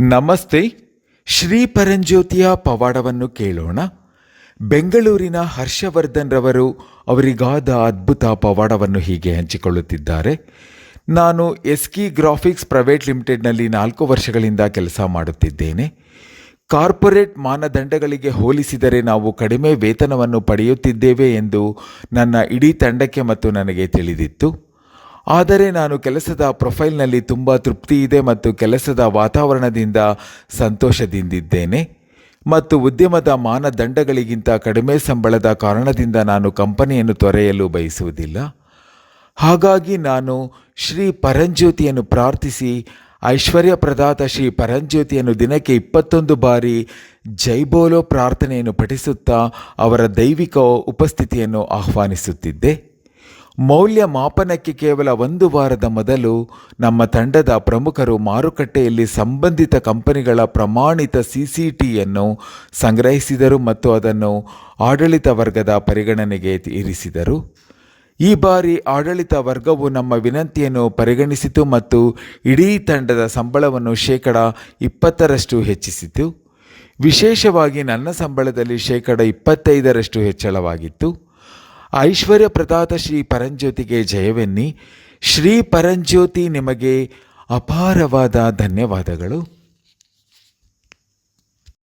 ನಮಸ್ತೆ, ಶ್ರೀ ಪರಂಜ್ಯೋತಿಯ ಪವಾಡವನ್ನು ಕೇಳೋಣ. ಬೆಂಗಳೂರಿನ ಹರ್ಷವರ್ಧನ್ ರವರು ಅವರಿಗಾದ ಅದ್ಭುತ ಪವಾಡವನ್ನು ಹೀಗೆ ಹಂಚಿಕೊಳ್ಳುತ್ತಿದ್ದಾರೆ. ನಾನು ಎಸ್ಕಿ ಗ್ರಾಫಿಕ್ಸ್ ಪ್ರೈವೇಟ್ ಲಿಮಿಟೆಡ್ನಲ್ಲಿ ನಾಲ್ಕು ವರ್ಷಗಳಿಂದ ಕೆಲಸ ಮಾಡುತ್ತಿದ್ದೇನೆ. ಕಾರ್ಪೊರೇಟ್ ಮಾನದಂಡಗಳಿಗೆ ಹೋಲಿಸಿದರೆ ನಾವು ಕಡಿಮೆ ವೇತನವನ್ನು ಪಡೆಯುತ್ತಿದ್ದೇವೆ ಎಂದು ನನ್ನ ಇಡೀ ತಂಡಕ್ಕೆ ಮತ್ತು ನನಗೆ ತಿಳಿದಿತ್ತು. ಆದರೆ ನಾನು ಕೆಲಸದ ಪ್ರೊಫೈಲ್ನಲ್ಲಿ ತುಂಬ ತೃಪ್ತಿ ಇದೆ ಮತ್ತು ಕೆಲಸದ ವಾತಾವರಣದಿಂದ ಸಂತೋಷದಿಂದಿದ್ದೇನೆ. ಮತ್ತು ಉದ್ಯಮದ ಮಾನದಂಡಗಳಿಗಿಂತ ಕಡಿಮೆ ಸಂಬಳದ ಕಾರಣದಿಂದ ನಾನು ಕಂಪನಿಯನ್ನು ತೊರೆಯಲು ಬಯಸುವುದಿಲ್ಲ. ಹಾಗಾಗಿ ನಾನು ಶ್ರೀ ಪರಂಜ್ಯೋತಿಯನ್ನು ಪ್ರಾರ್ಥಿಸಿ ಐಶ್ವರ್ಯ ಪ್ರದಾತ ಶ್ರೀ ಪರಂಜ್ಯೋತಿಯನ್ನು ದಿನಕ್ಕೆ ಇಪ್ಪತ್ತೊಂದು ಬಾರಿ ಜೈಬೋಲೋ ಪ್ರಾರ್ಥನೆಯನ್ನು ಪಠಿಸುತ್ತಾ ಅವರ ದೈವಿಕ ಉಪಸ್ಥಿತಿಯನ್ನು ಆಹ್ವಾನಿಸುತ್ತಿದ್ದೆ. ಮೌಲ್ಯ ಮಾಪನಕ್ಕೆ ಕೇವಲ ಒಂದು ವಾರದ ಮೊದಲು ನಮ್ಮ ತಂಡದ ಪ್ರಮುಖರು ಮಾರುಕಟ್ಟೆಯಲ್ಲಿ ಸಂಬಂಧಿತ ಕಂಪನಿಗಳ ಪ್ರಮಾಣಿತ ಸಿ ಸಿ ಟಿಯನ್ನು ಸಂಗ್ರಹಿಸಿದರು ಮತ್ತು ಅದನ್ನು ಆಡಳಿತ ವರ್ಗದ ಪರಿಗಣನೆಗೆ ಇರಿಸಿದರು. ಈ ಬಾರಿ ಆಡಳಿತ ವರ್ಗವು ನಮ್ಮ ವಿನಂತಿಯನ್ನು ಪರಿಗಣಿಸಿತು ಮತ್ತು ಇಡೀ ತಂಡದ ಸಂಬಳವನ್ನು ಶೇಕಡ ಇಪ್ಪತ್ತರಷ್ಟು ಹೆಚ್ಚಿಸಿತು. ವಿಶೇಷವಾಗಿ ನನ್ನ ಸಂಬಳದಲ್ಲಿ ಶೇಕಡ ಇಪ್ಪತ್ತೈದರಷ್ಟು ಹೆಚ್ಚಳವಾಗಿತ್ತು. ಐಶ್ವರ್ಯ ಪ್ರದಾತ ಶ್ರೀ ಪರಂಜ್ಯೋತಿಗೆ ಜಯವೆನ್ನಿ. ಶ್ರೀ ಪರಂಜ್ಯೋತಿ ನಿಮಗೆ ಅಪಾರವಾದ ಧನ್ಯವಾದಗಳು.